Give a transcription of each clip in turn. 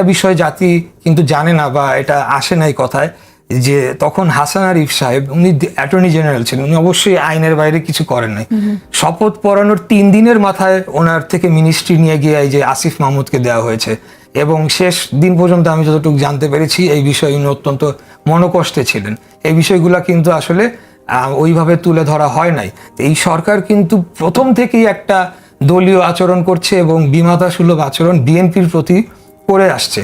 একটা বিষয় জাতি কিন্তু জানে না বা এটা আসে নাই কথায় যে তখন হাসান আরিফ সাহেব উনি অ্যাটর্নি জেনারেল ছিলেন উনি অবশ্যই আইনের বাইরে কিছু করেন নাই। শপথ পড়ানোর তিন দিনের মাথায় ওনার থেকে মিনিস্ট্রি নিয়ে গিয়ে এই যে আসিফ মাহমুদকে দেওয়া হয়েছে। এবং শেষ দিন পর্যন্ত আমি যতটুকু জানতে পেরেছি এই বিষয়ে উনি অত্যন্ত মনোকষ্টে ছিলেন। এই বিষয়গুলো কিন্তু আসলে ওইভাবে তুলে ধরা হয় নাই। এই সরকার কিন্তু প্রথম থেকেই একটা দলীয় আচরণ করছে এবং বিমাতা সুলভ আচরণ বিএনপির প্রতি করে আসছে।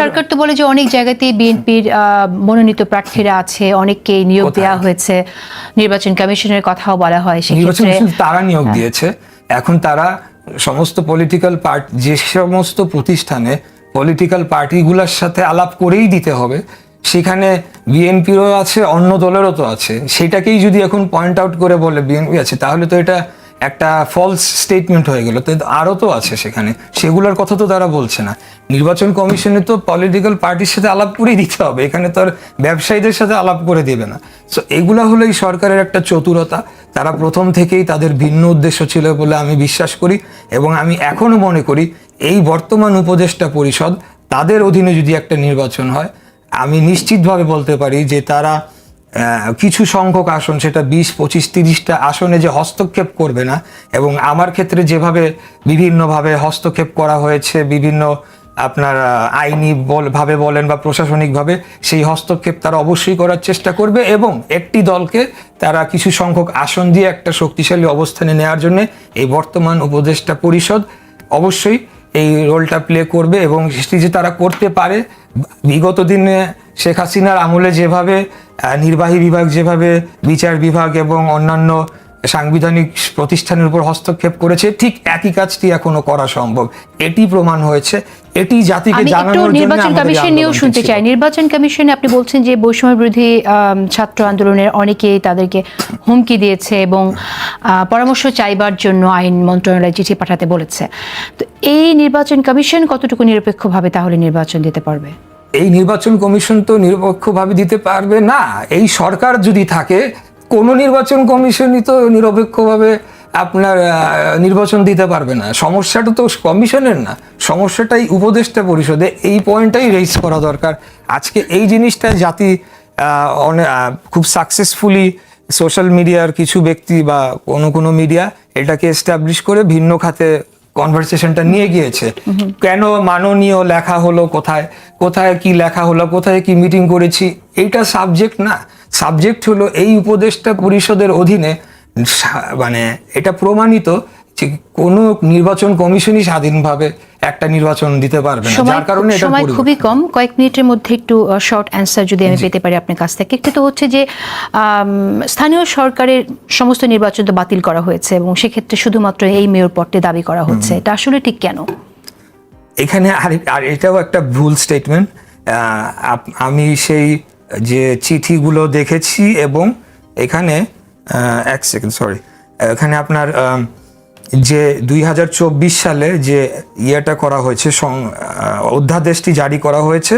সরকার তো বলে যে অনেক জায়গাতেই বিএনপির মনোনীত প্রার্থীরা আছে অনেককে নিয়োগ দেওয়া হয়েছে। নির্বাচন কমিশনের কথাও বলা হয় নির্বাচন তারা নিয়োগ দিয়েছে। এখন তারা সমস্ত পলিটিক্যাল পার্টি যে সমস্ত প্রতিষ্ঠানে পলিটিক্যাল পার্টিগুলোর সাথে আলাপ করেই দিতে হবে। সেখানে বিএনপিরও আছে অন্য দলেরও তো আছে। সেটাকেই যদি এখন পয়েন্ট আউট করে বলে বিএনপি আছে তাহলে তো এটা একটা ফলস স্টেটমেন্ট হয়ে গেল। তো আরও তো আছে সেখানে। সেগুলোর কথা তো তারা বলছে না। নির্বাচন কমিশনে তো পলিটিক্যাল পার্টির সাথে আলাপ করেই দিতে হবে। এখানে তো আর ব্যবসায়ীদের সাথে আলাপ করে দেবে না। সো এগুলো হলো এই সরকারের একটা চতুরতা। তারা প্রথম থেকেই তাদের ভিন্ন উদ্দেশ্য ছিল বলে আমি বিশ্বাস করি এবং আমি এখনও মনে করি এই বর্তমান উপদেষ্টা পরিষদ তাদের অধীনে যদি একটা নির্বাচন হয়, আমি নিশ্চিতভাবে বলতে পারি যে তারা কিছু সংখ্যক আসন, সেটা বিশ, পঁচিশ, তিরিশটা আসনে যে হস্তক্ষেপ করবে না, এবং আমার ক্ষেত্রে যেভাবে বিভিন্নভাবে হস্তক্ষেপ করা হয়েছে, বিভিন্ন আপনার আইনি ভাবে বলেন বা প্রশাসনিকভাবে, সেই হস্তক্ষেপ তারা অবশ্যই করার চেষ্টা করবে, এবং একটি দলকে তারা কিছু সংখ্যক আসন দিয়ে একটা শক্তিশালী অবস্থানে নেওয়ার জন্য এই বর্তমান উপদেষ্টা পরিষদ অবশ্যই এই রোলটা প্লে করবে, এবং সেটি যে তারা করতে পারে, বিগত দিনে শেখ হাসিনার আমলে যেভাবে নির্বাহী বিভাগ যেভাবে বিচার বিভাগ এবং অন্যান্য সাংবিধানিক প্রতিষ্ঠানের উপর হস্তক্ষেপ করেছে ঠিক একই কাজটি এখনও করা সম্ভব। এটি প্রমাণ হয়েছে এটি জাতিকে জানানোর জন্য নির্বাচন কমিশন নিয়েও শুনতে চাই। নির্বাচন কমিশনে আপনি বলছেন যে বৈষম্য বিরোধী ছাত্র আন্দোলনের অনেকেই তাদেরকে হুমকি দিয়েছে এবং পরামর্শ চাইবার জন্য আইন মন্ত্রণালয় চিঠি পাঠাতে বলেছে। তো এই নির্বাচন কমিশন কতটুকু নিরপেক্ষভাবে তাহলে নির্বাচন দিতে পারবে? এই নির্বাচন কমিশন তো নিরপেক্ষভাবে দিতে পারবে না। এই সরকার যদি থাকে কোনো নির্বাচন কমিশনই তো নিরপেক্ষভাবে আপনার নির্বাচন দিতে পারবে না। সমস্যাটা তো কমিশনের না। সমস্যাটাই উপদেষ্টা পরিষদে। এই পয়েন্টটাই রেজ করা দরকার। আজকে এই জিনিসটা জাতি আহ, অনে- খুব সাকসেসফুলি সোশ্যাল মিডিয়ার কিছু ব্যক্তি বা কোনো কোনো মিডিয়া এটাকে এস্টাবলিশ করে ভিন্ন খাতে কনভারসেশনটা নিয়ে গিয়েছে। কেন মাননীয় লেখা হলো কোথায়? কোথায় কি লেখা হলো? কোথায় কি মিটিং করেছি? এইটা সাবজেক্ট না। সাবজেক্ট হলো এই উপদেষ্টা পরিষদের অধীনে মানে এটা প্রমাণিত যে কোনো নির্বাচন কমিশনই স্বাধীনভাবে একটা নির্বাচন দিতে পারবে না যার কারণে এটা সময় খুবই কম। কয়েক মিনিটের মধ্যে একটু শর্ট অ্যান্সার যদি আমি পেতে পারি আপনার কাছ থেকে। একটি তো হচ্ছে যে স্থানীয় সরকারের সমস্ত নির্বাচন তো বাতিল করা হয়েছে এবং সেক্ষেত্রে শুধুমাত্র এই মেয়র পদটি দাবি করা হচ্ছে। এটা আসলে ঠিক কেন? এখানে আর আর এটাও একটা ভুল স্টেটমেন্ট আমি সেই যে চিঠিগুলো দেখেছি এবং এখানে এক সেকেন্ড সরি এখানে আপনার যে দুই হাজার চব্বিশ সালে যে ইয়েটা করা হয়েছে অধ্যাদেশটি জারি করা হয়েছে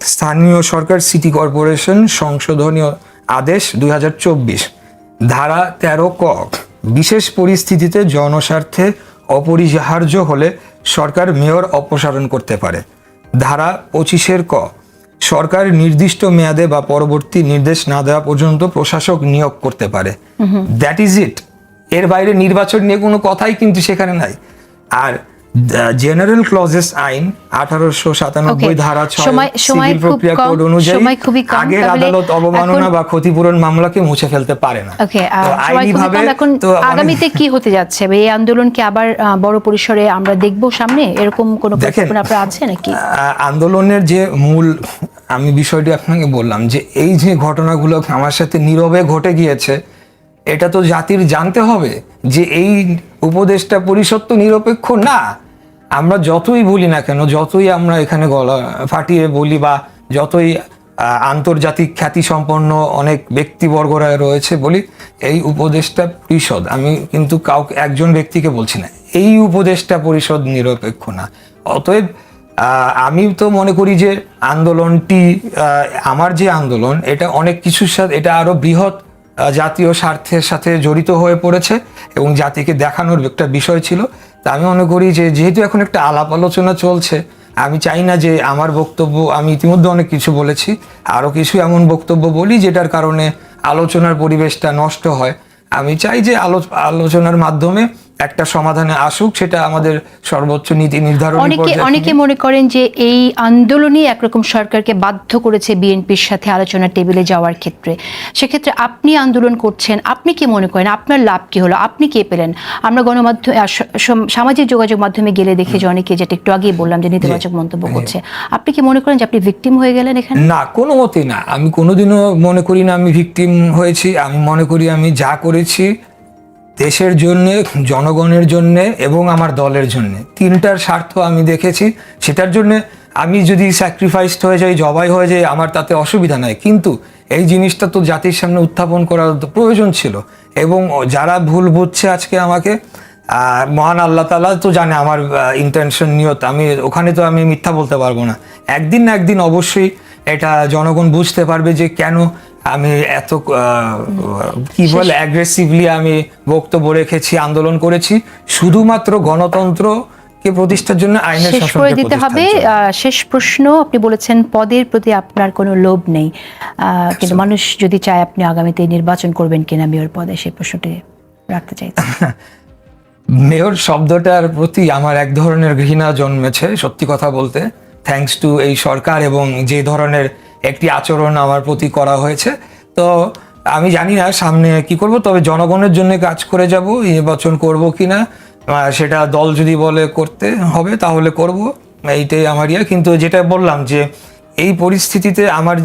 স্থানীয় সরকার সিটি কর্পোরেশন সংশোধনীয় আদেশ দুই হাজার চব্বিশ। ধারা তেরো ক বিশেষ পরিস্থিতিতে জনস্বার্থে অপরিহার্য হলে সরকার মেয়র অপসারণ করতে পারে। ধারা পঁচিশের ক সরকার নির্দিষ্ট মেয়াদে বা পরবর্তী নির্দেশ না দেওয়া পর্যন্ত প্রশাসক নিয়োগ করতে পারে। দ্যাট ইজ ইট এর বাইরে নির্বাচন নিয়ে কোনো কথাই কিন্তু সেখানে নাই। আর জেনারেল ক্লজেস আইন আঠারোশো সাতানব্বই ধারা সিভিল প্রক্রিয়া কোড অনুযায়ী আগের আদালত অবমাননা বা ক্ষতিপূরণ মামলাকে মুছে ফেলতে পারে না। আইনিভাবে এখন আগামীতে কি হতে যাচ্ছে? এই আন্দোলন কি আবার বড় পরিসরে আমরা দেখব সামনে? এরকম কোনো পরিকল্পনা আপনার আছে নাকি? আন্দোলনের যে মূল আমি বিষয়টি আপনাকে বললাম যে এই যে ঘটনাগুলো আমার সাথে নীরবে ঘটে গিয়েছে এটা তো জাতির জানতে হবে যে এই উপদেষ্টা পরিষদ তো নিরপেক্ষ না। আমরা যতই বলি না কেন, যতই আমরা এখানে গলা ফাটিয়ে বলি বা যতই আন্তর্জাতিক খ্যাতি সম্পন্ন অনেক ব্যক্তিবর্গরা রয়েছে বলি, এই উপদেষ্টা পরিষদ। আমি কিন্তু কাউকে, একজন ব্যক্তিকে বলছি না, এই উপদেষ্টা পরিষদ নিরপেক্ষ না। অতএব আমি তো মনে করি যে আন্দোলনটি আমার যে আন্দোলন, এটা অনেক কিছুর সাথে, এটা আরও বৃহৎ জাতীয় স্বার্থের সাথে জড়িত হয়ে পড়েছে এবং জাতিকে দেখানোর একটা বিষয় ছিল। তা আমি মনে করি যে, যেহেতু এখন একটা আলাপ আলোচনা চলছে, আমি চাই না যে আমার বক্তব্য, আমি ইতিমধ্যে অনেক কিছু বলেছি আরও কিছু এমন বক্তব্য বলি যেটার কারণে আলোচনার পরিবেশটা নষ্ট হয়। আমি চাই যে আলো, আলোচনার মাধ্যমে একটা সমাধানে আসুক সেটা আমাদের সর্বোচ্চ নীতি নির্ধারণ অনেকে অনেকে মনে করেন যে এই আন্দোলনই একরকম সরকারকে বাধ্য করেছে বিএনপির সাথে আলোচনা টেবিলে যাওয়ার ক্ষেত্রে। সেক্ষেত্রে আপনি আন্দোলন করছেন আপনি কি মনে করেন? আপনার লাভ কি হলো? আপনি কে পেলেন? আমরা গণমাধ্যম সামাজিক যোগাযোগ মাধ্যমে গেলে দেখি যে অনেকে যেটা একটু আগেই বললাম যে নেতিবাচক মন্তব্য করছে। আপনি কি মনে করেন যে আপনি ভিকটিম হয়ে গেলেন এখানে? না কোনো মতেই না। আমি কোনোদিনও মনে করি না আমি ভিকটিম হয়েছি। আমি মনে করি আমি যা করেছি দেশের জন্য, জনগণের জন্য এবং আমার দলের জন্য। তিনটার স্বার্থ আমি দেখেছি, সেটার জন্য আমি যদি স্যাক্রিফাইসড হয়ে যাই, জবাই হয়ে যাই, আমার তাতে অসুবিধা নাই। কিন্তু এই জিনিসটা তো জাতির সামনে উত্থাপন করার প্রয়োজন ছিল। এবং যারা ভুল বুঝছে আজকে আমাকে মহান আল্লাহ তালা তো জানে আমার ইন্টেনশন নিয়ত। আমি, ওখানে তো আমি মিথ্যা বলতে পারব না। একদিন না একদিন অবশ্যই এটা জনগণ বুঝতে পারবে যে কেন আমি এত কি বলে অ্যাগ্রেসিভলি আমি বক্তব্য রেখেছি আন্দোলন করেছি শুধুমাত্র গণতন্ত্রকে প্রতিষ্ঠার জন্য আইনের শেষ করে দিতে হবে। শেষ প্রশ্ন আপনি বলেছেন পদের প্রতি আপনার কোনো লোভ নেই। কিন্তু মানুষ যদি চায় আপনি আগামীতে নির্বাচন করবেন কিনা মেয়র পদে সেই প্রশ্নটি রাখতে চাইছি। মেয়র শব্দটার প্রতি আমার এক ধরনের ঘৃণা জন্মেছে সত্যি কথা বলতে। থ্যাঙ্কস টু এই সরকার এবং যে ধরনের একটি আচরণ আমার প্রতি করা হয়েছে। তো আমি জানি না সামনে কি করব, তবে জনগণের জন্য কাজ করে যাব নির্বাচন করব কি না সেটা দল যদি বলে করতে হবে তাহলে করব, এইটাই আমার ইয়ে। কিন্তু যেটা বললাম যে এই পরিস্থিতিতে আমার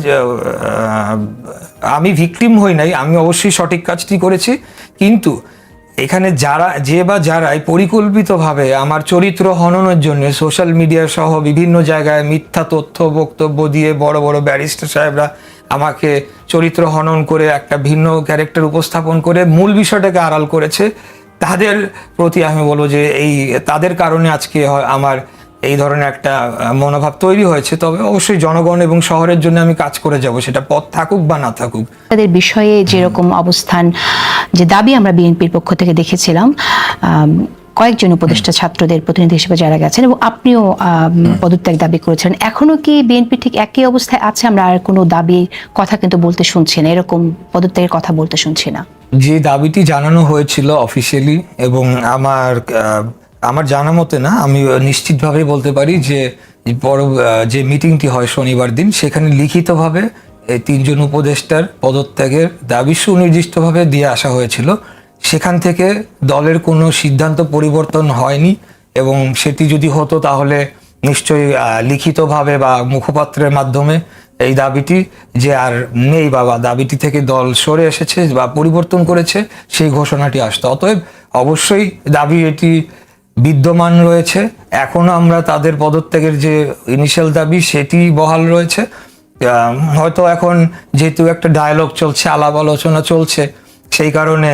আমি ভিকটিম হই নাই, আমি অবশ্যই সঠিক কাজটি করেছি। কিন্তু এখানে যারা, যে বা যারাই পরিকল্পিতভাবে আমার চরিত্র হননের জন্য সোশ্যাল মিডিয়া সহ বিভিন্ন জায়গায় মিথ্যা তথ্য, বক্তব্য দিয়ে বড় বড় ব্যারিস্টার সাহেবরা আমাকে চরিত্র হনন করে একটা ভিন্ন ক্যারেক্টার উপস্থাপন করে মূল বিষয়টাকে আড়াল করেছে, তাদের প্রতি আমি বলব যে এই, তাদের কারণে আজকে আমার এই ধরনের একটা মনোভাব তৈরি হয়েছে। তবে অবশ্যই জনগণ এবং শহরের জন্য আমি কাজ করে যাব সেটা পথ থাকুক বা না থাকুক। তাদের বিষয়ে যেরকম অবস্থান যে দাবি আমরা বিএনপির পক্ষ থেকে দেখেছিলাম কয়েকজন উপদেষ্টা ছাত্রদের প্রতিনিধি হিসেবে যারা গেছেন এবং আপনিও পদত্যাগ দাবি করেছেন এখনও কি বিএনপি ঠিক একই অবস্থায় আছে? আমরা আর কোনো দাবি কথা কিন্তু বলতে শুনছি না এরকম পদত্যাগের কথা বলতে শুনছি না। যে দাবিটি জানানো হয়েছিল অফিসিয়ালি এবং আমার আমার জানা মতে না, আমি নিশ্চিতভাবে বলতে পারি যে বড় যে মিটিংটি হয় শনিবার দিন, সেখানে লিখিতভাবে এই তিনজন উপদেষ্টার পদত্যাগের দাবি সুনির্দিষ্টভাবে দিয়ে আসা হয়েছিল। সেখান থেকে দলের কোনো সিদ্ধান্ত পরিবর্তন হয়নি এবং সেটি যদি হতো তাহলে নিশ্চয়ই লিখিতভাবে বা মুখপাত্রের মাধ্যমে এই দাবিটি যে আর নেই বাবা দাবিটি থেকে দল সরে এসেছে বা পরিবর্তন করেছে, সেই ঘোষণাটি আসতো। অতএব অবশ্যই দাবি এটি বিদ্যমান রয়েছে। এখনও আমরা তাদের পদত্যাগের যে ইনিশিয়াল দাবি, সেটি বহাল রয়েছে। হয়তো এখন যেহেতু একটা ডায়ালগ চলছে, আলাপ আলোচনা চলছে, সেই কারণে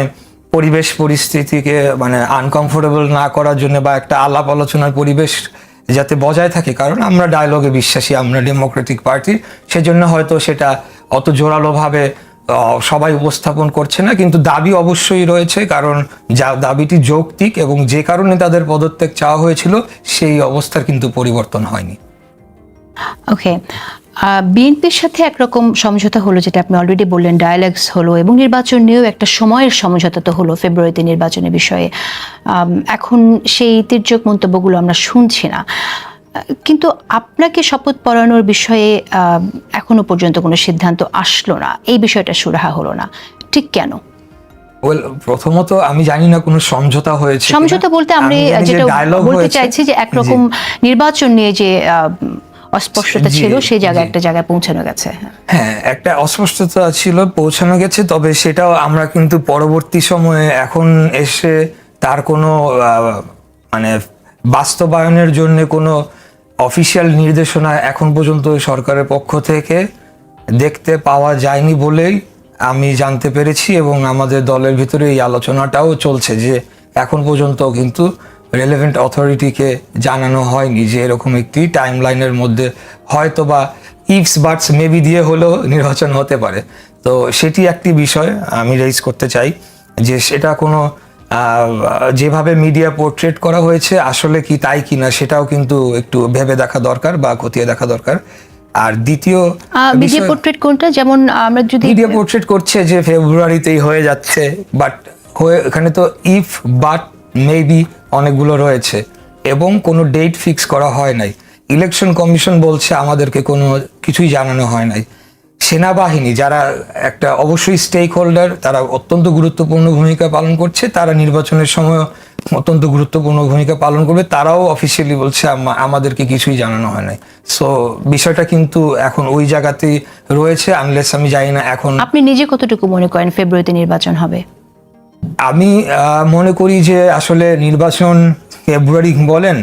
পরিবেশ পরিস্থিতিকে মানে আনকমফোর্টেবল না করার জন্য বা একটা আলাপ আলোচনার পরিবেশ যাতে বজায় থাকে, কারণ আমরা ডায়লগে বিশ্বাসী, আমরা ডেমোক্রেটিক পার্টি সেজন্য হয়তো সেটা অত জোরালোভাবে সবাই উপস্থাপন করছে না, কিন্তু দাবি অবশ্যই রয়েছে, কারণ যা দাবিটি যৌক্তিক এবং যে কারণে তাদের পদত্যাগ চাওয়া হয়েছিল, সেই অবস্থার কিন্তু পরিবর্তন হয়নি। ওকে বিএনপির সাথে একরকম সমঝোতা হলো, যেটা আপনি অলরেডি বললেন ডায়ালগস হলো এবং নির্বাচন নিয়েও একটা সময়ের সমঝোতা তো হলো ফেব্রুয়ারিতে নির্বাচনের বিষয়ে। এখন সেই তির্যক মন্তব্যগুলো আমরা শুনছি না। কিন্তু আপনাকে শপথ পড়ানোর বিষয়ে এখনও পর্যন্ত কোনো সিদ্ধান্ত আসলো না। এই বিষয়টা সুরাহা হলো না। ঠিক কেন? ওয়েল প্রথমত আমি জানি না কোনো সমঝোতা হয়েছে সমঝোতা বলতে আমি যেটা বলতে চাইছি যে একরকম নির্বাচন নিয়ে যে অস্পষ্টতা ছিল সেই জায়গায় একটা জায়গায় পৌঁছানো গেছে। হ্যাঁ একটা অস্পষ্টতা ছিল পৌঁছানো গেছে তবে সেটাও আমরা কিন্তু পরবর্তী সময়ে এখন এসে তার কোনো মানে বাস্তবায়নের জন্য কোনো অফিসিয়াল নির্দেশনা এখন পর্যন্ত সরকারের পক্ষ থেকে দেখতে পাওয়া যায়নি বলেই আমি জানতে পেরেছি এবং আমাদের দলের ভিতরে এই আলোচনাটাও চলছে যে এখন পর্যন্ত কিন্তু রেলেভেন্ট অথরিটিকে জানানো হয়নি যে এরকম একটি টাইম লাইনের মধ্যে হয়তো বা ইফস বাটস মেবি দিয়ে হলেও নির্বাচন হতে পারে। তো সেটি একটি বিষয় আমি রেজ করতে চাই যে সেটা কোনো যেভাবে মিডিয়া পোর্ট্রেট করা হয়েছে আসলে কি তাই কিনা সেটাও কিন্তু একটু ভেবে দেখা দরকার বা খতিয়ে দেখা দরকার। আর দ্বিতীয় মিডিয়া পোর্ট্রেট কোনটা? যেমন আমরা যদি মিডিয়া পোর্ট্রেট করছে যে ফেব্রুয়ারিতেই হয়ে যাচ্ছে বাট হয়ে এখানে তো ইফ বাট মেবি অনেকগুলো রয়েছে এবং কোনো ডেট ফিক্স করা হয় নাই। ইলেকশন কমিশন বলছে আমাদেরকে কোনো কিছুই জানানো হয় নাই। সেনাবাহিনী যারা একটা অবশ্যই স্টেক হোল্ডার তারা অত্যন্ত গুরুত্বপূর্ণ ভূমিকা পালন করছে তারা নির্বাচনের সময় অত্যন্ত গুরুত্বপূর্ণ ভূমিকা পালন করবে তারাও অফিসিয়ালি বলছে আমাদেরকে কিছুই জানানো হয় নাই। সো বিষয়টা কিন্তু এখন ওই জায়গাতেই রয়েছে আনলেস আমি জানি না এখন আপনি নিজে কতটুকু মনে করেন ফেব্রুয়ারিতে নির্বাচন হবে? আমি মনে করি যে আসলে নির্বাচন ফেব্রুয়ারি বলেন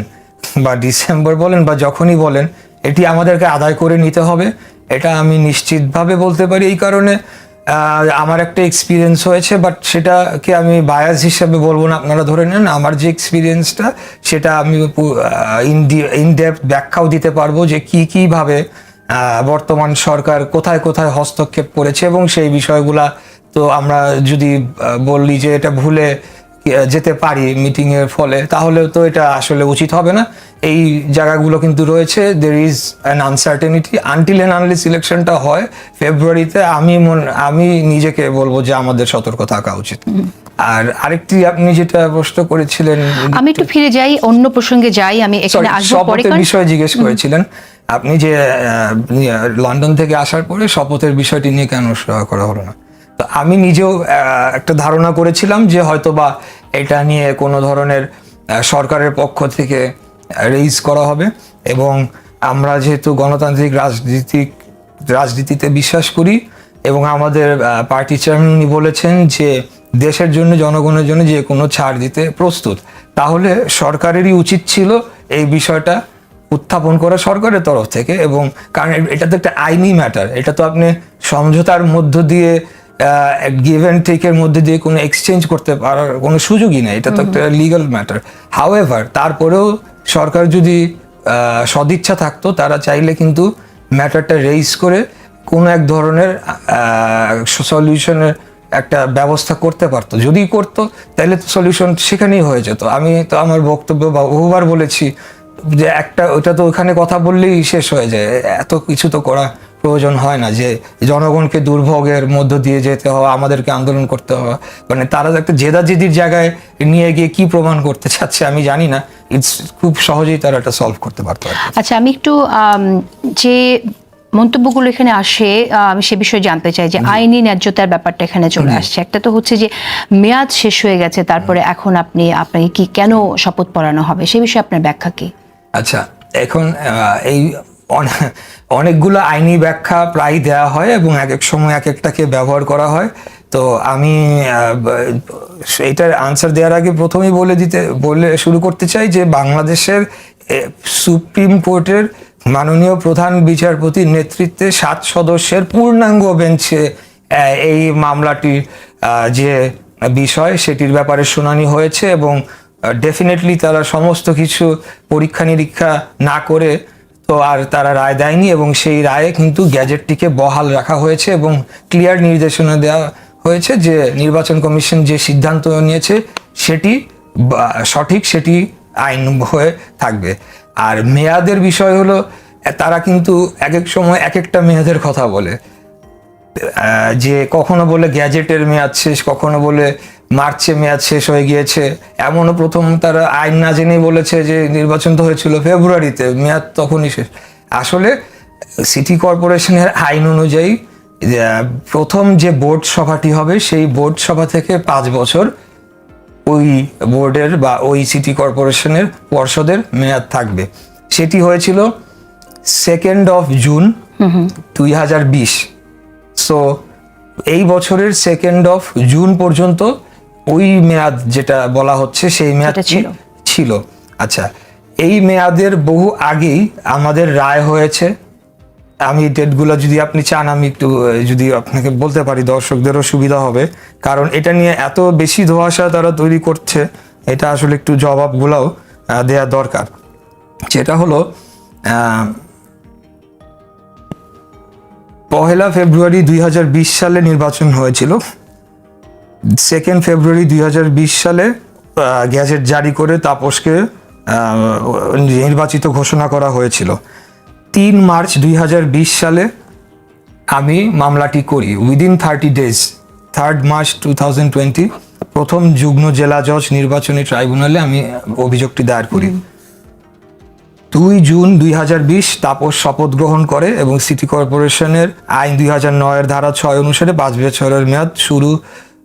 বা ডিসেম্বর বলেন বা যখনই বলেন এটি আমাদেরকে আদায় করে নিতে হবে। এটা আমি নিশ্চিতভাবে বলতে পারি এই কারণে আমার একটা এক্সপিরিয়েন্স হয়েছে বাট সেটাকে আমি বায়াস হিসাবে বলব না, আপনারা ধরে নেন আমার যে এক্সপিরিয়েন্সটা সেটা আমি ইন ব্যাখ্যাও দিতে পারব যে কি কীভাবে বর্তমান সরকার কোথায় কোথায় হস্তক্ষেপ করেছে এবং সেই বিষয়গুলা তো আমরা যদি বললি যে এটা ভুলে যেতে পারি মিটিং এর ফলে তাহলে তো এটা আসলে উচিত হবে না। এই জায়গাগুলো কিন্তু রয়েছে there is an uncertainty until and unless ইলেকশনটা হয় ফেব্রুয়ারিতে আমি মন আমি নিজেকে বলব যে আমাদের সতর্ক থাকা উচিত। আর আরেকটি আপনি যেটা প্রশ্ন করেছিলেন আমি একটু ফিরে যাই অন্য প্রসঙ্গে যাই আমি এখানে আসব পরে বিষয়ে জিজ্ঞেস করেছিলেন। আপনি যে লন্ডন থেকে আসার পরে শপথের বিষয়টি নিয়ে কেন করা হলো না? তো আমি নিজেও একটা ধারণা করেছিলাম যে হয়তোবা এটা নিয়ে কোনো ধরনের সরকারের পক্ষ থেকে রেইজ করা হবে এবং আমরা যেহেতু গণতান্ত্রিক রাজনীতিক, রাজনীতিতে বিশ্বাস করি এবং আমাদের পার্টি চেয়ারম্যান উনি বলেছেন যে দেশের জন্য, জনগণের জন্য যে কোনো ছাড় দিতে প্রস্তুত। তাহলে সরকারেরই উচিত ছিল এই বিষয়টা উত্থাপন করা সরকারের তরফ থেকে এবং কারণ এটা তো একটা আইনি ম্যাটার এটা তো আপনি সমঝোতার মধ্য দিয়ে গিভ অ্যান্ড টেকের মধ্যে দিয়ে কোনো এক্সচেঞ্জ করতে পারার কোনো সুযোগই নেই। এটা তো একটা লিগাল ম্যাটার হাউএভার তারপরেও সরকার যদি সদিচ্ছা থাকতো তারা চাইলে কিন্তু ম্যাটারটা রেইজ করে কোনো এক ধরনের সলিউশনের একটা ব্যবস্থা করতে পারতো। যদি করতো তাহলে তো সলিউশন সেখানেই হয়ে যেত। আমি তো আমার বক্তব্য বা বহুবার বলেছি যে একটা ওটা তো ওখানে কথা বললেই শেষ হয়ে যায়। এত কিছু তো করা প্রয়োজন হয় না যে জনগণকে দুর্ভোগের মধ্য দিয়ে যেতে হওয়া আমাদেরকে আন্দোলন করতে হওয়া মানে তারা একটা জেদাজেদির জায়গায় নিয়ে গিয়ে কি প্রমাণ করতে চাচ্ছে আমি জানি না। ইটস খুব সহজেই তারা এটা সলভ করতে পারতো আচ্ছা আমি একটু যে মন্তব্যগুলো এখানে আসে আমি সে বিষয়ে জানতে চাই যে আইনি ন্যায্যতার ব্যাপারটা এখানে চলে আসছে। একটা তো হচ্ছে যে মেয়াদ শেষ হয়ে গেছে তারপরে এখন আপনি আপনাকে কি কেন শপথ পড়ানো হবে? সে বিষয়ে আপনার ব্যাখ্যা কি? আচ্ছা এখন এই অনেকগুলো আইনি ব্যাখ্যা প্রায় দেওয়া হয় এবং এক এক সময় এক একটাকে ব্যবহার করা হয়। তো আমি এইটার আনসার দেওয়ার আগে প্রথমেই বলে দিতে বলে শুরু করতে চাই যে বাংলাদেশের সুপ্রিম কোর্টের মাননীয় প্রধান বিচারপতির নেতৃত্বে সাত সদস্যের পূর্ণাঙ্গ বেঞ্চে এই মামলাটির আহ, যে বিষয় সেটির ব্যাপারে শুনানি হয়েছে এবং ডেফিনেটলি তারা সমস্ত কিছু পরীক্ষা নিরীক্ষা না করে তো আর তারা রায় দেয়নি এবং সেই রায়ে কিন্তু গ্যাজেটটিকে বহাল রাখা হয়েছে এবং ক্লিয়ার নির্দেশনা দেওয়া হয়েছে যে নির্বাচন কমিশন যে সিদ্ধান্ত নিয়েছে সেটি সঠিক সেটি আইন হয়ে থাকবে। আর মেয়াদের বিষয় হলো, তারা কিন্তু এক এক সময় এক একটা মেয়াদের কথা বলে। যে কখনো বলে গ্যাজেটের মেয়াদ শেষ, কখনো বলে মার্চে, মেয়াদ শেষ হয়ে গিয়েছে। এমনও প্রথম তারা আইন না জেনেই বলেছে যে নির্বাচন তো হয়েছিল ফেব্রুয়ারিতে, মেয়াদ তখনই শেষ। আসলে সিটি কর্পোরেশনের আইন অনুযায়ী প্রথম যে বোর্ড সভাটি হবে, সেই বোর্ড সভা থেকে পাঁচ বছর ওই বোর্ডের বা ওই সিটি কর্পোরেশনের পর্ষদের মেয়াদ থাকবে। সেটি হয়েছিল সেকেন্ড অফ জুন দুই হাজার বিশ। সো এই বছরের সেকেন্ড অফ জুন পর্যন্ত ওই মেয়াদ যেটা বলা হচ্ছে সেই মেয়াদ ছিল। ছিল। আচ্ছা এই মেয়াদের বহু আগেই আমাদের রায় হয়েছে। আমি ডেটগুলো যদি আপনি চান আমি একটু যদি আপনাকে বলতে পারি দর্শকদেরও সুবিধা হবে। কারণ এটা নিয়ে এত বেশি ধোঁয়াশা তারা তৈরি করছে এটা আসলে একটু জবাবগুলোও দেয়া দরকার। যেটা হলো পহেলা ফেব্রুয়ারি দুই হাজার বিশ সালে নির্বাচন হয়েছিল। সেকেন্ড ফেব্রুয়ারি দুই হাজার বিশ সালে গ্যাজেট জারি করে তাপসকে নির্বাচিত ঘোষণা করা হয়েছিল। তিন মার্চ দুই হাজার বিশ সালে আমি মামলাটি করি। Within thirty days third March to প্রথম যুগ্ম জেলা জজ নির্বাচনী ট্রাইব্যুনালে আমি অভিযোগটি দায়ের করি। দুই জুন দুই হাজার বিশ তাপস শপথ গ্রহণ করে এবং সিটি কর্পোরেশনের আইন দুই হাজার নয়ের ধারা ছয় অনুসারে পাঁচ বছরের মেয়াদ শুরু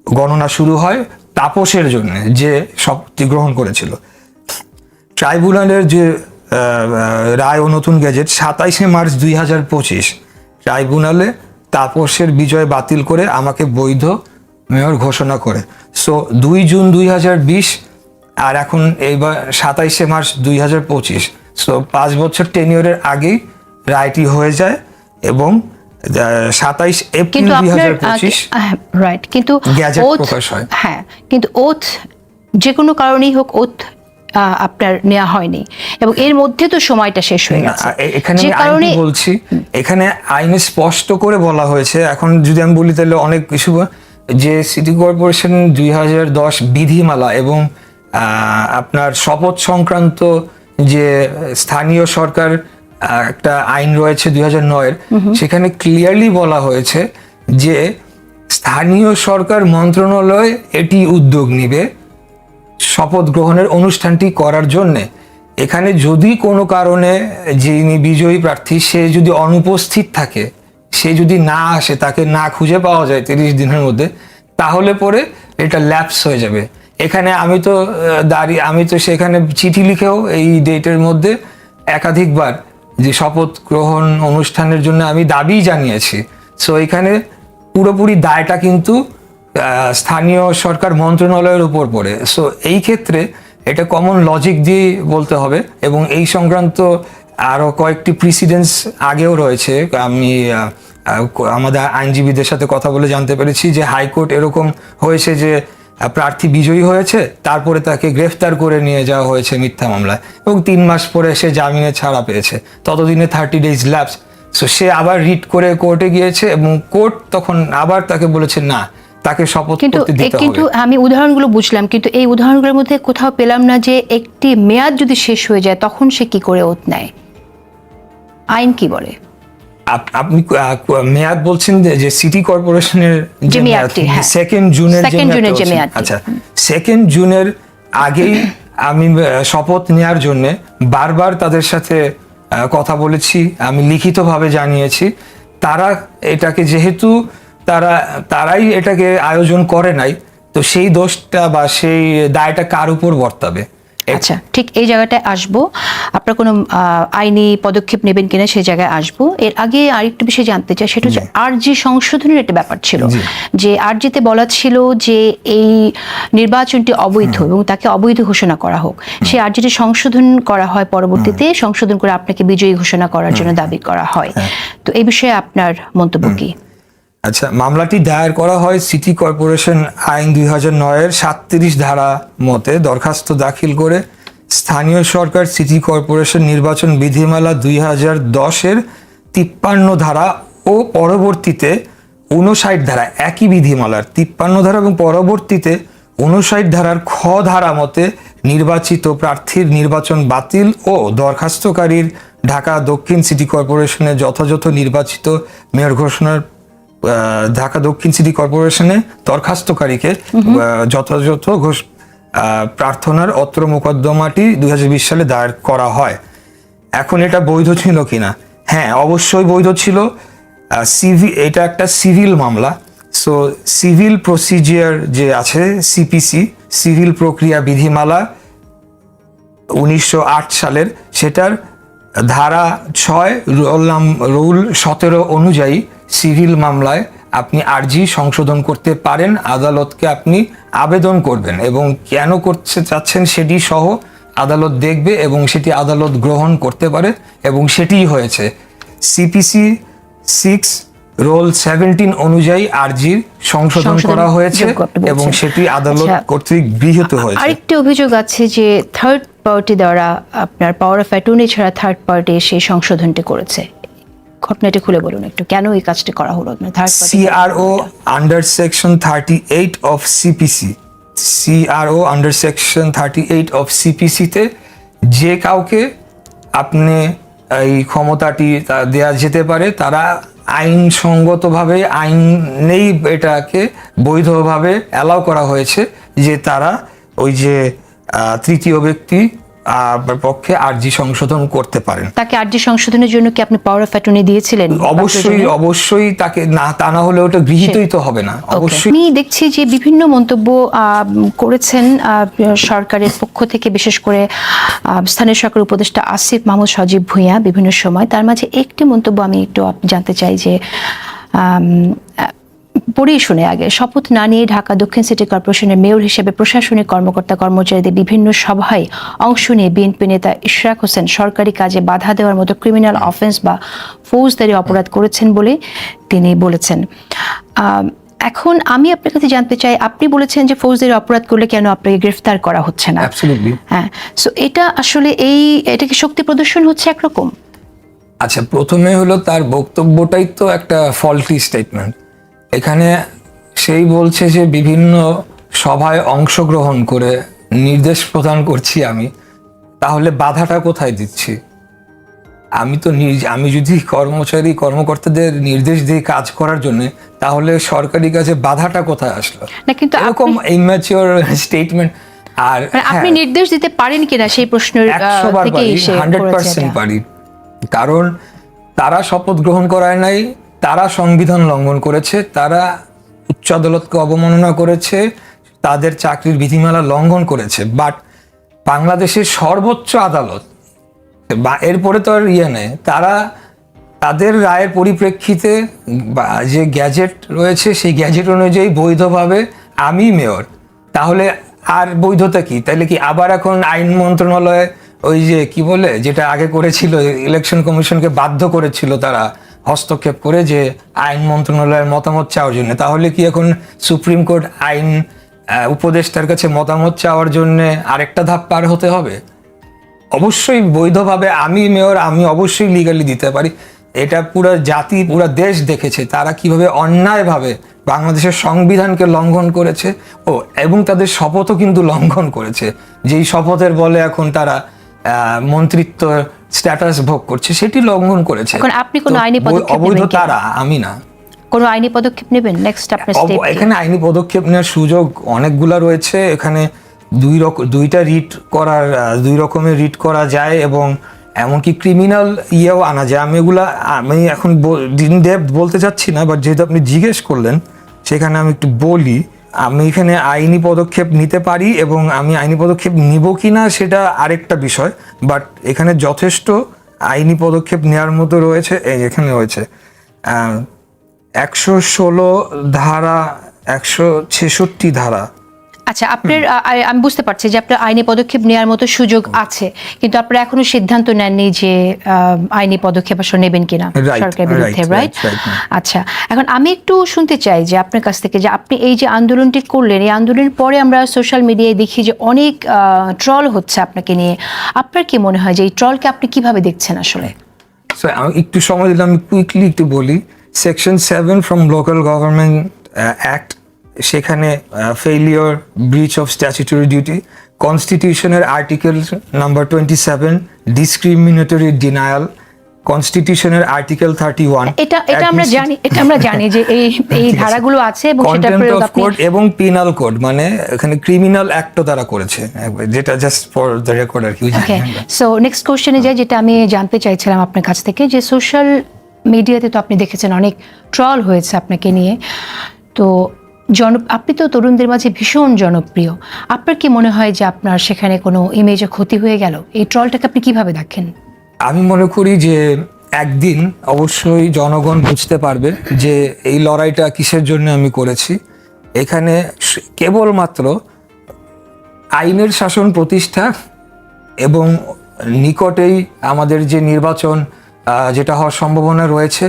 গণনা শুরু হয় তাপসের জন্য, যে শপথটি গ্রহণ করেছিল। ট্রাইব্যুনালের যে রায় ও নতুন গেজেট সাতাইশে মার্চ দুই হাজার পঁচিশ, ট্রাইব্যুনালে তাপসের বিজয় বাতিল করে আমাকে বৈধ মেয়র ঘোষণা করে। সো দুই জুন দুই হাজার বিশ আর এখন এইবার সাতাইশে মার্চ দুই হাজার পঁচিশ। সো পাঁচ বছর টেনিয়রের আগেই রায়টি হয়ে যায় এবং সাতাইশ এপ্রিল কিন্তু রাইট Gazette প্রকাশ হয়। হ্যাঁ কিন্তু ওথ যে কোনো কারণেই হোক ওথ আপনার নেওয়া হয়নি। এবং এর মধ্যে তো সময়টা শেষ হয়ে গেছে। এখানে যে কারণে বলছি এখানে আইনে স্পষ্ট করে বলা হয়েছে এখন যদি আমি বলি তাহলে অনেক কিছু যে সিটি কর্পোরেশন দুই হাজার দশ বিধিমালা এবং আহ, আপনার শপথ সংক্রান্ত যে স্থানীয় সরকার একটা আইন রয়েছে দুই হাজার নয়ের। সেখানে ক্লিয়ারলি বলা হয়েছে যে স্থানীয় সরকার মন্ত্রণালয় এটি উদ্যোগ নিবে শপথ গ্রহণের অনুষ্ঠানটি করার জন্যে। এখানে যদি কোনো কারণে যিনি বিজয়ী প্রার্থী, সে যদি অনুপস্থিত থাকে, সে যদি না আসে, তাকে না খুঁজে পাওয়া যায় তিরিশ দিনের মধ্যে, তাহলে পরে এটা ল্যাপস হয়ে যাবে। এখানে আমি তো দাঁড়িয়ে, আমি তো সেখানে চিঠি লিখেও এই ডেটের মধ্যে একাধিকবার যে শপথ গ্রহণ অনুষ্ঠানের জন্য আমি দাবি জানিয়েছি। সো এখানে পুরোপুরি দায়টা কিন্তু স্থানীয় সরকার মন্ত্রণালয়ের উপর পড়ে। সো এই ক্ষেত্রে এটা কমন লজিক দিয়ে বলতে হবে এবং এই সংক্রান্ত আরও কয়েকটি প্রিসিডেন্স আগেও রয়েছে। আমি আমাদের আইনজীবীদের সাথে কথা বলে জানতে পেরেছি যে হাইকোর্ট এরকম হয়েছে যে প্রার্থী বিজয়ী হয়েছে তারপরে তাকে গ্রেফতার করে নিয়ে যাওয়া হয়েছে মিথ্যা মামলায় এবং তিন মাস পরে সে জামিনে ছাড়া পেয়েছে। ততদিনে থার্টি ডেজ ল্যাপস সো সে আবার রিট করে কোর্টে গিয়েছে এবং কোর্ট তখন আবার তাকে বলেছে না তাকে শপথ কিন্তু কিন্তু আমি উদাহরণগুলো বুঝলাম কিন্তু এই উদাহরণগুলোর মধ্যে কোথাও পেলাম না যে একটি মেয়াদ যদি শেষ হয়ে যায় তখন সে কি করে ওত নেয়? আইন কি বলে? আপনি মেয়াদ বলছেন যে- সিটি কর্পোরেশনের যে মেয়াদটি, হ্যাঁ। সেকেন্ড জুনের। আচ্ছা সেকেন্ড জুনের আগেই আমি শপথ নেয়ার জন্য বারবার তাদের সাথে কথা বলেছি আমি লিখিতভাবে জানিয়েছি তারা এটাকে যেহেতু তারা তারাই এটাকে আয়োজন করে নাই তো সেই দোষটা বা সেই দায়টা কার উপর বর্তাবে আচ্ছা ঠিক এই জায়গাটায় আসব। আপনার কোনো আইনি পদক্ষেপ নেবেন কিনা সেই জায়গায় আসব। এর আগে আরেকটু বিষয় জানতে চাই সেটা হচ্ছে আরজি সংশোধনের একটা ব্যাপার ছিল। যে আরজিতে বলা ছিল যে এই নির্বাচনটি অবৈধ এবং তাকে অবৈধ ঘোষণা করা হোক। সেই আরজিটি সংশোধন করা হয় পরবর্তীতে সংশোধন করে আপনাকে বিজয়ী ঘোষণা করার জন্য দাবি করা হয়। তো এই বিষয়ে আপনার মন্তব্য কি? আচ্ছা মামলাটি দায়ের করা হয় সিটি কর্পোরেশন আইন দুই হাজার নয়ের সাতত্রিশ ধারা মতে দরখাস্ত দাখিল করে স্থানীয় সরকার সিটি কর্পোরেশন নির্বাচন বিধিমালা দুই হাজার দশের তিপ্পান্ন ধারা ও পরবর্তীতে উনষাট ধারা, একই বিধিমালার তিপ্পান্ন ধারা এবং পরবর্তীতে উনষাট ধারার খ ধারা মতে নির্বাচিত প্রার্থীর নির্বাচন বাতিল ও দরখাস্তকারীর ঢাকা দক্ষিণ সিটি কর্পোরেশনের যথাযথ নির্বাচিত মেয়র ঘোষণার ঢাকা দক্ষিণ সিটি কর্পোরেশনে দরখাস্তকারীকে যথাযথ ঘোষ প্রার্থনার অত্র মোকদ্দমাটি দু হাজার বিশ সালে দায়ের করা হয়। এখন এটা বৈধ ছিল কিনা? হ্যাঁ অবশ্যই বৈধ ছিল। সিভি এটা একটা সিভিল মামলা। সো সিভিল প্রসিজিয়ার যে আছে সিপিসি সিভিল প্রক্রিয়া বিধিমালা উনিশশো আট সালের সেটার ধারা ছয় রোল রুল সতেরো অনুযায়ী সিভিল মামলায় আপনি আর্জি সংশোধন করতে পারেন আদালতকে আপনি আবেদন করবেন এবং কেন করতে চাচ্ছেন সেটি সহ আদালত দেখবে এবং সেটি আদালত গ্রহণ করতে পারে এবং সেটিই হয়েছে সিপিসি সিক্স রোল সেভেন্টিন অনুযায়ী আর্জির সংশোধন সংশোধন করা হয়েছে এবং সেটি আদালত আচ্ছা। কর্তৃক গৃহীত হয়েছে আরেকটি অভিযোগ আছে যে থার্ড পার্টি দ্বারা আপনার পাওয়ার অফ অ্যাটর্নি ছাড়া থার্ড পার্টি সেই সংশোধনটি করেছে। ঘটনাটি খুলে বলুন একটু, কেন এই কাজটি করা হলো? মানে third CRO under section 38 of CPC CRO under section 38 of CPC তে যে কাউকে আপনি এই ক্ষমতাটি দেয়া যেতে পারে, তারা আইনসঙ্গতভাবে আইনেই এটাকে বৈধভাবে অ্যালাউ করা হয়েছে যে তারা ওই যে তৃতীয় ব্যক্তি পক্ষে আর্জি সংশোধন করতে পারেন। তাকে আর্জি সংশোধনের জন্য কি আপনি পাওয়ার অফ অ্যাটর্নি দিয়েছিলেন? অবশ্যই অবশ্যই তাকে না তা না হলে ওটা গৃহীতই তো হবে না। অবশ্যই। আমি দেখছি যে বিভিন্ন মন্তব্য করেছেন সরকারের পক্ষ থেকে বিশেষ করে স্থানীয় সরকার উপদেষ্টা আসিফ মাহমুদ সজীব ভূঁইয়া বিভিন্ন সময়। তার মাঝে একটি মন্তব্য আমি একটু জানতে চাই যে পড়েই শুনে আগে। শপথ না নিয়ে ঢাকা দক্ষিণ সিটি কর্পোরেশনের মেয়র হিসেবে প্রশাসনিক কর্মকর্তা কর্মচারীদের বিভিন্ন সভায় অংশ নিয়ে বিএনপি নেতা ইশরাক হোসেন সরকারি কাজে বাধা দেওয়ার মতো ক্রিমিনাল অফেন্স বা ফৌজদারি অপরাধ করেছেন বলে তিনি বলেছেন। এখন আমি আপনার কাছে জানতে চাই আপনি বলেছেন যে ফৌজদারি অপরাধ করলে কেন আপনাকে গ্রেফতার করা হচ্ছে না? হ্যাঁ সো এটা আসলে এই এটা কি শক্তি প্রদর্শন হচ্ছে একরকম? আচ্ছা প্রথমে হলো তার বক্তব্যটাই তো একটা ফল্টি স্টেটমেন্ট এখানে সেই বলছে যে বিভিন্ন সভায় অংশগ্রহণ করে নির্দেশ প্রদান করছি আমি তাহলে বাধাটা কোথায় দিচ্ছি? আমি তো আমি যদি কর্মচারী কর্মকর্তাদের নির্দেশ দিয়ে কাজ করার জন্য তাহলে সরকারি কাজে বাধাটা কোথায় আসলো? না কিন্তু এরকম ইম্যাচিওর স্টেটমেন্ট আর মানে আপনি হ্যাঁ, নির্দেশ দিতে পারেন কিনা সেই প্রশ্নের করেছে পার্সেন্ট পারি। কারণ তারা শপথ গ্রহণ করায় নাই তারা সংবিধান লঙ্ঘন করেছে, তারা উচ্চ আদালতকে অবমাননা করেছে, তাদের চাকরির বিধিমালা লঙ্ঘন করেছে। বাট বাংলাদেশের সর্বোচ্চ আদালত, বা এরপরে তো আর ইয়ে নেই, তারা তাদের রায়ের পরিপ্রেক্ষিতে বা যে গ্যাজেট রয়েছে, সেই গ্যাজেট অনুযায়ী বৈধভাবে আমি মেয়র। তাহলে আর বৈধতা কি? তাহলে কি আবার এখন আইন মন্ত্রণালয়ে ওই যে কি বলে, যেটা আগে করেছিল ইলেকশন কমিশনকে বাধ্য করেছিল তারা হস্তক্ষেপ করে যে আইন মন্ত্রণালয়ের মতামত চাওয়ার জন্য। তাহলে কি এখন সুপ্রিম কোর্ট আইন উপদেষ্টার কাছে মতামত চাওয়ার জন্য আরেকটা ধাপ পার হতে হবে? অবশ্যই বৈধভাবে আমি মেয়র, আমি অবশ্যই লিগালি দিতে পারি। এটা পুরো জাতি, পুরো দেশ দেখেছে। তারা কীভাবে অন্যায়ভাবে বাংলাদেশের সংবিধানকে লঙ্ঘন করেছে ও, এবং তাদের শপথও কিন্তু লঙ্ঘন করেছে। যেই শপথের বলে এখন তারা মন্ত্রিত্ব স্ট্যাটাস ভোগ করছে সেটি লঙ্ঘন করেছে। এখন আপনি কোনো আইনি পদক্ষেপ অবৈধ? তারা আমি না। কোনো আইনি পদক্ষেপ নেবেন? নেক্সট আপনার স্টেপ এখানে আইনি পদক্ষেপ নেওয়ার সুযোগ অনেকগুলা রয়েছে। এখানে দুই রকম দুইটা রিট করার দুই রকমের রিট করা যায় এবং এমনকি ক্রিমিনাল ইয়েও আনা যায়। আমি এগুলা আমি এখন দিন ডেপথ বলতে চাচ্ছি না বাট যেহেতু আপনি জিজ্ঞেস করলেন সেখানে আমি একটু বলি। আমি এখানে আইনি পদক্ষেপ নিতে পারি এবং আমি আইনি পদক্ষেপ নিব কি না সেটা আরেকটা বিষয় বাট এখানে যথেষ্ট আইনি পদক্ষেপ নেওয়ার মতো রয়েছে এখানে রয়েছে একশো ষোলো ধারা, একশো ছেষট্টি ধারা আচ্ছা আপনার আমি বুঝতে পারছি যে আপনার আইনি পদক্ষেপ নেওয়ার মতো সুযোগ আছে কিন্তু আপনারা এখনও সিদ্ধান্ত নেননি যে আইনি পদক্ষেপ আসলে নেবেন কিনা সরকারের বিরুদ্ধে রাইট. আচ্ছা এখন আমি একটু শুনতে চাই যে আপনার কাছ থেকে যে আপনি এই যে আন্দোলনটি করলেন এই আন্দোলনের পরে আমরা সোশ্যাল মিডিয়ায় দেখি যে অনেক ট্রল হচ্ছে আপনাকে নিয়ে। আপনার কি মনে হয় যে এই ট্রলকে আপনি কীভাবে দেখছেন আসলে? একটু সময় দিলাম আমি কুইকলি একটু বলি। Section seven from local government act সেখানে failure breach of statutory duty কনস্টিটিউশনের article number twenty seven discriminatory denial কনস্টিটিউশনের article thirty one এটা এটা আমরা জানি এটা আমরা জানি যে এই এই ধারাগুলো আছে এবং সেটা প্রয়োগ আপনি কোড এবং পিনাল কোড মানে এখানে ক্রিমিনাল অ্যাক্টও তারা করেছে। যেটা জাস্ট ফর দ্য রেকর্ড আর কি সো নেক্সট কোশ্চেনে যাই যেটা আমি জানতে চাইছিলাম আপনার কাছ থেকে যে সোশ্যাল মিডিয়াতে তো আপনি দেখেছেন অনেক ট্রল হয়েছে আপনাকে নিয়ে। তো জন আপনি তো তরুণদের মাঝে ভীষণ জনপ্রিয়। আপনার কি মনে হয় যে আপনার সেখানে কোনো ইমেজে ক্ষতি হয়ে গেল? এই ট্রলটাকে আপনি কীভাবে দেখেন? আমি মনে করি যে একদিন অবশ্যই জনগণ বুঝতে পারবে যে এই লড়াইটা কিসের জন্য আমি করেছি। এখানে কেবলমাত্র আইনের শাসন প্রতিষ্ঠা এবং নিকটেই আমাদের যে নির্বাচন যেটা হওয়ার সম্ভাবনা রয়েছে,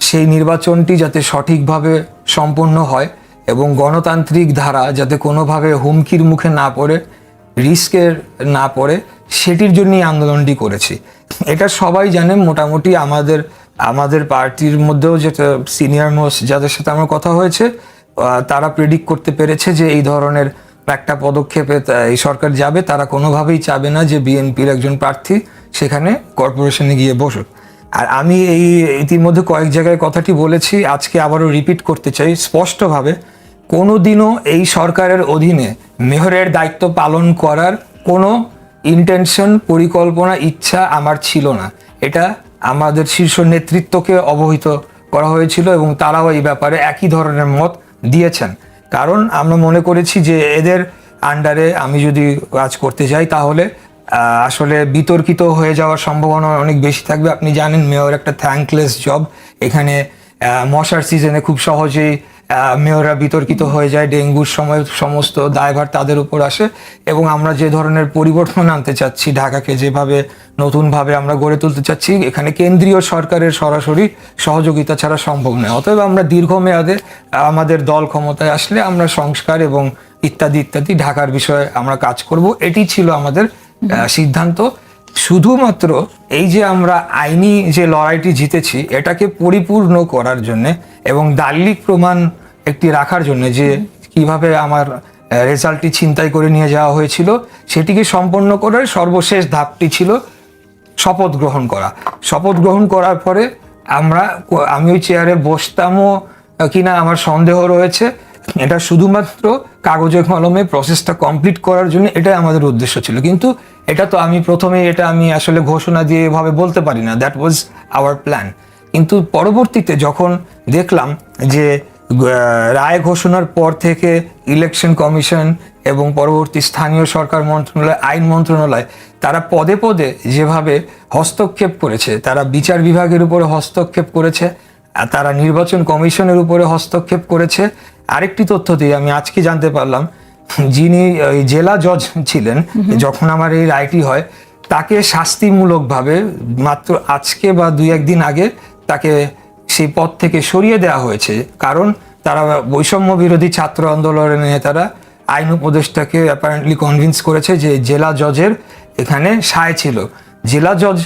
সেই নির্বাচনটি যাতে সঠিকভাবে সম্পন্ন হয় এবং গণতান্ত্রিক ধারা যাতে কোনোভাবে হুমকির মুখে না পড়ে, রিস্কের না পড়ে, সেটির জন্যই আন্দোলনটি করেছি। এটা সবাই জানে, মোটামুটি আমাদের আমাদের পার্টির মধ্যেও যেটা সিনিয়র মোস্ট যাদের সাথে আমার কথা হয়েছে তারা প্রেডিক্ট করতে পেরেছে যে এই ধরনের একটা পদক্ষেপে এই সরকার যাবে। তারা কোনোভাবেই চাবে না যে বিএনপির একজন প্রার্থী সেখানে কর্পোরেশনে গিয়ে বসুক। আর আমি এই ইতিমধ্যে কয়েক জায়গায় কথাটি বলেছি, আজকে আবারও রিপিট করতে চাই। স্পষ্টভাবে, কোনোদিনও এই সরকারের অধীনে মেহরের দায়িত্ব পালন করার কোনো ইন্টেনশন পরিকল্পনা, ইচ্ছা আমার ছিল না। এটা আমাদের শীর্ষ নেতৃত্বকে অবহিত করা হয়েছিল এবং তারাও এই ব্যাপারে একই ধরনের মত দিয়েছেন। কারণ আমরা মনে করেছি যে এদের আন্ডারে আমি যদি কাজ করতে যাই, তাহলে আসলে বিতর্কিত হয়ে যাওয়ার সম্ভাবনা অনেক বেশি থাকবে। আপনি জানেন মেয়র একটা থ্যাঙ্কলেস জব এখানে মশার সিজনে খুব সহজেই মেয়ররা বিতর্কিত হয়ে যায়, ডেঙ্গুর সময় সমস্ত দায়ভার তাদের উপর আসে এবং আমরা যে ধরনের পরিবর্তন আনতে চাচ্ছি, ঢাকাকে যেভাবে নতুনভাবে আমরা গড়ে তুলতে চাচ্ছি, এখানে কেন্দ্রীয় সরকারের সরাসরি সহযোগিতা ছাড়া সম্ভব নয়। অতএব আমরা দীর্ঘমেয়াদে আমাদের দল ক্ষমতায় আসলে আমরা সংস্কার এবং ইত্যাদি ইত্যাদি ঢাকার বিষয়ে আমরা কাজ করব। এটি ছিল আমাদের সিদ্ধান্ত। শুধুমাত্র এই যে আমরা আইনি যে লড়াইটি জিতেছি, এটাকে পরিপূর্ণ করার জন্য এবং দালিলিক প্রমাণ একটি রাখার জন্য যে কীভাবে আমার রেজাল্টটি ছিনতাই করে নিয়ে যাওয়া হয়েছিল, সেটিকে সম্পন্ন করার সর্বশেষ ধাপটি ছিল শপথ গ্রহণ করা। শপথ গ্রহণ করার পরে আমরা আমি ওই চেয়ারে বসতামও কিনা আমার সন্দেহ রয়েছে। এটা শুধুমাত্র কাগজে কলমে প্রসেসটা কমপ্লিট করার জন্য এটাই আমাদের উদ্দেশ্য ছিল। কিন্তু এটা তো আমি প্রথমে এটা আমি আসলে ঘোষণা দিয়ে এভাবে বলতে পারি না। দ্যাট ওয়াজ আওয়ার প্ল্যান কিন্তু পরবর্তীতে যখন দেখলাম যে রায় ঘোষণার পর থেকে ইলেকশন কমিশন এবং পরবর্তী স্থানীয় সরকার মন্ত্রণালয়, আইন মন্ত্রণালয়, তারা পদে পদে যেভাবে হস্তক্ষেপ করেছে, তারা বিচার বিভাগের উপরে হস্তক্ষেপ করেছে তারা নির্বাচন কমিশনের উপরে হস্তক্ষেপ করেছে আরেকটি তথ্য দিয়ে আমি আজকে জানতে পারলাম যিনি জেলা জজ ছিলেন যখন আমার এই রায়টি হয় তাকে শাস্তিমূলকভাবে মাত্র আজকে বা দুই একদিন আগে তাকে সেই পদ থেকে সরিয়ে দেওয়া হয়েছে। কারণ তারা বৈষম্য বিরোধী ছাত্র আন্দোলনের নেতারা আইন উপদেষ্টাকে অ্যাপারেন্টলি কনভিন্স করেছে যে জেলা জজের এখানে সায় ছিল। জেলা জজ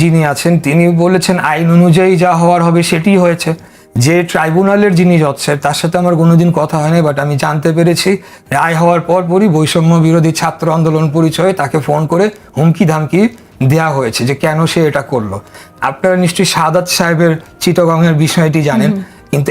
যিনি আছেন তিনি বলেছেন আইন অনুযায়ী যা হওয়ার হবে সেটি হয়েছে। যে ট্রাইব্যুনালের যিনি জজ স্যার তার সাথে আমার কোনোদিন কথা হয়নি বাট আমি জানতে পেরেছি রায় হওয়ার পর পরই বৈষম্য বিরোধী ছাত্র আন্দোলন পরিচয়ে তাকে ফোন করে হুমকি ধামকি দেয়া হয়েছে যে কেন সে এটা করল। আপনারা নিশ্চয়ই সাদাত সাহেবের চিটগংয়ের বিষয়টি জানেন কিন্তু